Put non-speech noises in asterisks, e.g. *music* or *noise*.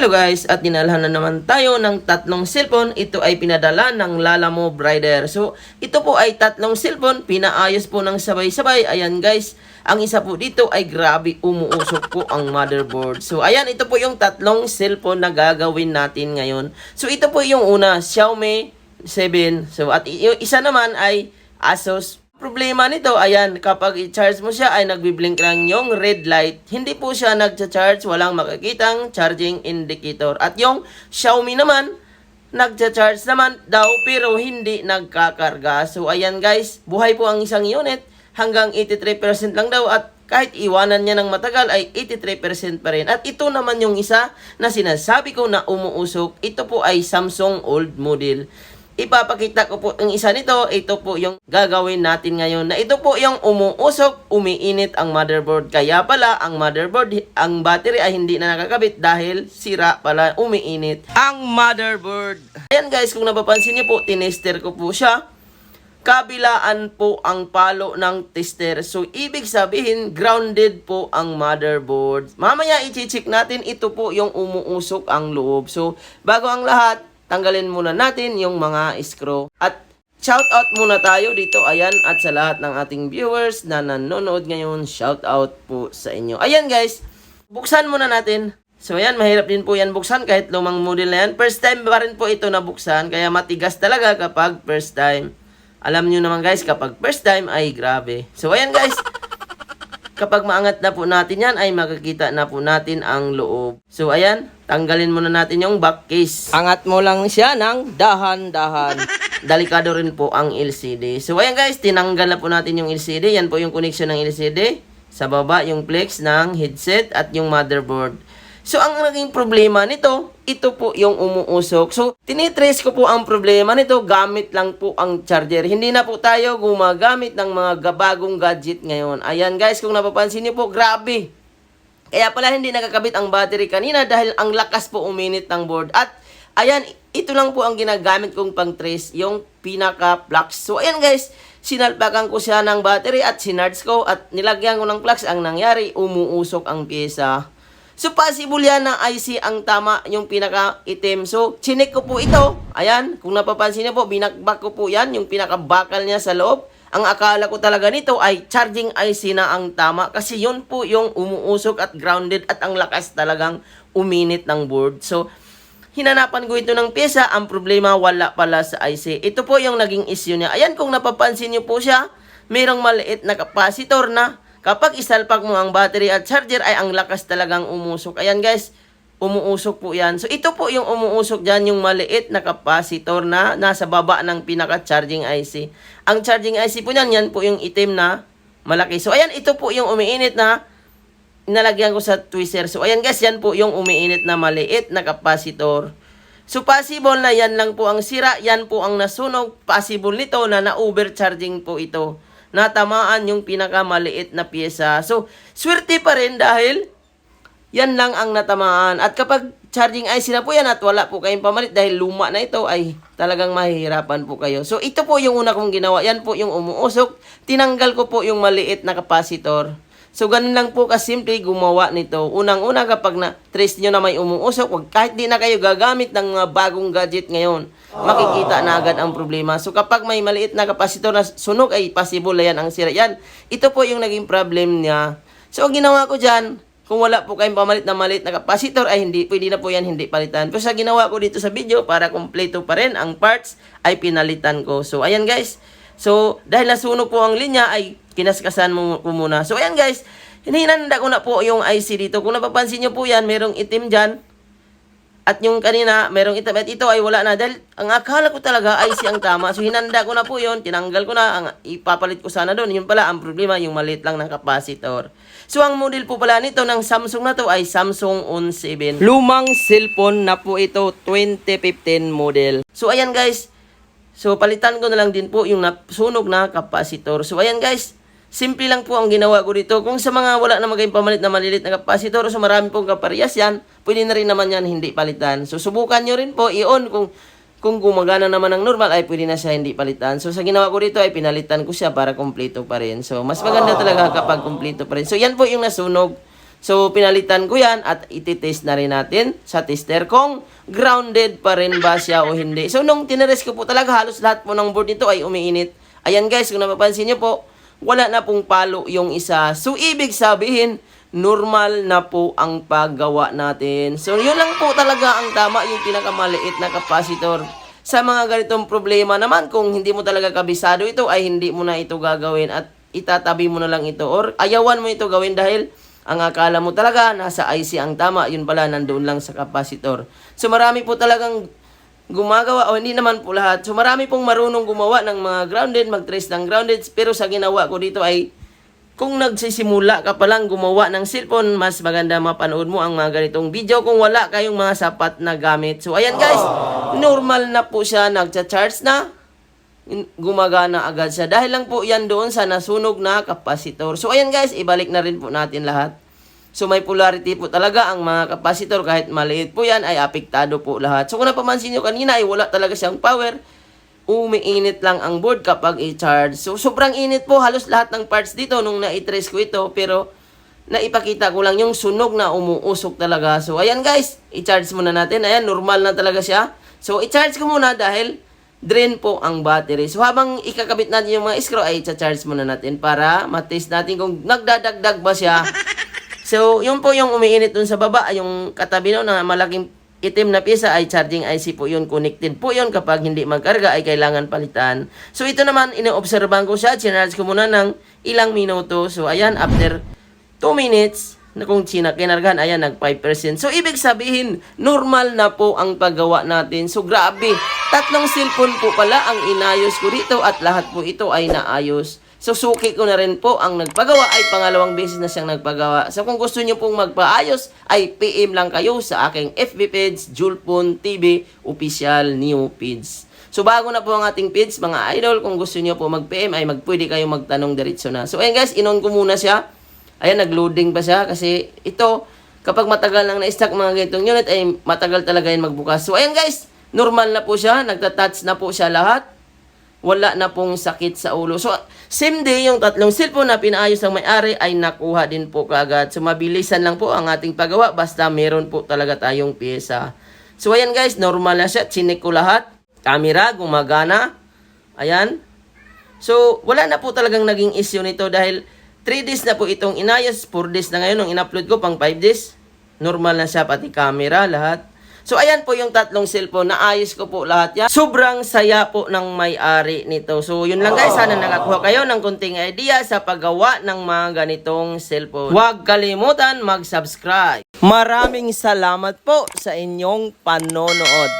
Hello guys, at dinalhan na naman tayo ng tatlong cellphone. Ito ay pinadala ng Lalamo Brider. So, ito po ay tatlong cellphone, pinaayos po ng sabay-sabay. Ayan guys, ang isa po dito ay grabe umuusok po ang motherboard. So, ayan, ito po yung tatlong cellphone na gagawin natin ngayon. So, ito po yung una, Xiaomi 7. So, at isa naman ay Asus Problema nito, ayan, kapag i-charge mo siya ay nagbiblink lang yung red light. Hindi po siya nagcha-charge, walang makikitang charging indicator. At yung Xiaomi naman, nagcha-charge naman daw pero hindi nagkakarga. So ayan guys, buhay po ang isang unit hanggang 83% lang daw at kahit iwanan niya ng matagal ay 83% pa rin. At ito naman yung isa na sinasabi ko na umuusok. Ito po ay Samsung old model. Ipapakita ko po ang isa nito. Ito po yung gagawin natin ngayon. Na ito po yung umuusok, umiinit ang motherboard. Kaya pala ang motherboard, ang battery ay hindi na nakakabit dahil sira pala, umiinit ang motherboard. Ayan guys, kung napapansin niyo po, tinester ko po siya kabilaan po ang palo ng tester. So, ibig sabihin, grounded po ang motherboard. Mamaya, i-check natin, ito po yung umuusok ang loob. So, bago ang lahat, tanggalin muna natin yung mga screw. At, shout out muna tayo dito, ayan, at sa lahat ng ating viewers na nanonood ngayon, shout out po sa inyo. Ayan guys, buksan muna natin. So ayan, mahirap din po yan buksan kahit lumang model na yan. First time pa rin po ito nabuksan, kaya matigas talaga kapag first time. Alam nyo naman guys, kapag first time ay grabe. So ayan guys, kapag maangat na po natin yan ay makikita na po natin ang loob. So ayan, tanggalin muna natin yung back case. Angat mo lang siya ng dahan-dahan. *laughs* Delikado rin po ang LCD. So ayan guys, tinanggal na po natin yung LCD. Yan po yung connection ng LCD. Sa baba yung flex ng headset at yung motherboard. So, ang naging problema nito, ito po yung umuusok. So, tinitrace ko po ang problema nito, gamit lang po ang charger. Hindi na po tayo gumagamit ng mga bagong gadget ngayon. Ayan guys, kung napapansin niyo po, grabe. Kaya pala hindi nakakabit ang battery kanina dahil ang lakas po uminit ng board. At, ayan, ito lang po ang ginagamit kong pang trace, yung pinaka-flux. So, ayan guys, sinalpakan ko siya ng battery at sinarge ko at nilagyan ko ng flux. Ang nangyari, umuusok ang pyesa. So, possible yan na IC ang tama yung pinaka-itim. So, chinek ko po ito. Ayan, kung napapansin niyo po, binakbak ko po yan, yung pinaka-bakal niya sa loob. Ang akala ko talaga nito ay charging IC na ang tama kasi yun po yung umuusok at grounded at ang lakas talagang uminit ng board. So, hinanapan ko ito ng pyesa, ang problema wala pala sa IC. Ito po yung naging issue niya. Ayan, kung napapansin niyo po siya, mayroong maliit na capacitor na kapag isalpak mo ang battery at charger ay ang lakas talagang umusok. Ayan guys, umuusok po yan. So ito po yung umuusok dyan, yung maliit na capacitor na nasa baba ng pinaka-charging IC. Ang charging IC po niyan, yan po yung itim na malaki. So ayan, ito po yung umiinit na nalagyan ko sa twister. So ayan guys, yan po yung umiinit na maliit na capacitor. So possible na yan lang po ang sira, yan po ang nasunog. Possible nito na na-overcharging po ito. Natamaan yung pinakamaliit na pyesa. So, swerte pa rin dahil yan lang ang natamaan. At kapag charging IC na po yan at wala po kayong pamalit dahil luma na ito ay talagang mahihirapan po kayo. So ito po yung una kong ginawa. Yan po yung umuusok. Tinanggal ko po yung maliit na capacitor. So ganun lang po kasimple gumawa nito. Unang-una kapag na trace nyo na may umuusok, wag, kahit di na kayo gagamit ng mga bagong gadget ngayon, makikita na agad ang problema. So kapag may maliit na capacitor na sunog ay possible na yan ang sira. Yan, ito po yung naging problem niya. So ang ginawa ko dyan, kung wala po kayong pamalit na maliit na capacitor ay hindi, pwede na po yan hindi palitan. Pero sa ginawa ko dito sa video, para kumpleto pa rin ang parts, ay pinalitan ko. So ayan guys, So, dahil nasunog po ang linya, ay kinaskasan mo ko muna. So, ayan guys, hinanda ko na po yung IC dito. Kung napapansin nyo po yan, merong itim dyan. At yung kanina, merong itim. At ito ay wala na. Dahil ang akala ko talaga IC ang tama. So, hinanda ko na po yon Tinanggal ko na. Ang, ipapalit ko sana doon. Yun pala, ang problema, yung maliit lang ng capacitor. So, ang model po pala nito ng Samsung na to ay Samsung On 7. Lumang cellphone na po ito, 2015 model. So, ayan guys, So, palitan ko na lang din po yung nasunog na capacitor. So, ayan guys, simple lang po ang ginawa ko dito. Kung sa mga wala na maging pamalit na malilit na capacitor, so marami pong kaparehas yan, pwede na rin naman yan hindi palitan. So, subukan nyo rin po, i-on kung kung gumagana naman ng normal ay pwede na siya hindi palitan. So sa ginawa ko dito ay pinalitan ko siya para kumpleto pa rin. So mas maganda talaga kapag kumpleto pa rin. So yan po yung nasunog. So, pinalitan ko yan at ititest na rin natin sa tester kung grounded pa rin ba siya o hindi. So, nung tinarest ko po talaga, halos lahat po ng board nito ay umiinit. Ayan guys, kung napapansin nyo po, wala na pong palo yung isa. So, ibig sabihin, normal na po ang paggawa natin. So, yun lang po talaga ang tama, yung pinakamaliit na capacitor. Sa mga ganitong problema naman, kung hindi mo talaga kabisado ito, ay hindi mo na ito gagawin at itatabi mo na lang ito or ayawan mo ito gawin dahil ang akala mo talaga nasa IC ang tama, yun pala nandoon lang sa capacitor. So marami po talagang gumagawa o hindi naman po lahat. So marami pong marunong gumawa ng mga grounded, mag-trace ng grounded pero sa ginawa ko dito ay kung nagsisimula ka pa lang gumawa ng cellphone, mas maganda mapanood mo ang mga ganitong video kung wala kayong mga sapat na gamit. So ayan guys, normal na po siya, nagcha-charge na, gumagana agad siya. Dahil lang po yan doon sa nasunog na kapasitor. So ayan guys, ibalik na rin po natin lahat. So may polarity po talaga ang mga kapasitor kahit maliit po yan ay apektado po lahat. So kung napamansin nyo kanina ay wala talaga siyang power. Umiinit lang ang board kapag i-charge. So sobrang init po halos lahat ng parts dito nung na-trace ko ito pero naipakita ko lang yung sunog na umuusok talaga. So ayan guys, i-charge muna natin. Ayan, normal na talaga siya. So i-charge ko muna dahil drain po ang battery. So habang ikakabit natin yung mga screw ay i-charge muna natin para matest natin kung nagdadagdag ba siya. So, yun po yung umiinit dun sa baba, yung katabi nun na malaking itim na pisa ay charging IC po yun, connected po yun kapag hindi magkarga ay kailangan palitan. So, ito naman, inoobserbahan ko siya, chinarge ko muna ng ilang minuto. So, ayan, after 2 minutes, na kung sina kinargahan, ayan, nag 5%. So, ibig sabihin, normal na po ang paggawa natin. So, grabe. Tatlong cellphone po pala ang inayos ko dito at lahat po ito ay naayos. So, suki ko na rin po ang nagpagawa ay pangalawang beses na siyang nagpagawa. So, kung gusto niyo pong magpaayos, ay PM lang kayo sa aking FB page, Julpon TV, official new page. So, bago na po ang ating page, mga idol, kung gusto niyo po mag-PM, ay magpwede kayo magtanong diretso na. So, ayun guys, inon ko muna siya. Ayan, nag-loading pa siya kasi ito, kapag matagal lang na-stack mga ganitong unit, ay matagal talaga yan magbukas. So, ayan guys, normal na po siya, nagtatouch na po siya lahat wala na pong sakit sa ulo. So, same day, yung tatlong cellphone na pinaayos ng may-ari ay nakuha din po kaagad. So, mabilisan lang po ang ating paggawa basta meron po talaga tayong pyesa. So, ayan guys, normal na siya. Chinek ko lahat. Camera, gumagana. Ayan. So, wala na po talagang naging issue nito dahil 3 days na po itong inayos. 4 days na ngayon nung in-upload ko pang 5 days. Normal na siya, pati camera, lahat. So, ayan po yung tatlong cellphone. Naayos ko po lahat yan. Sobrang saya po ng may-ari nito. So, yun lang guys. Sana nakakuha kayo ng konting idea sa paggawa ng mga ganitong cellphone. Huwag kalimutan mag-subscribe. Maraming salamat po sa inyong panonood.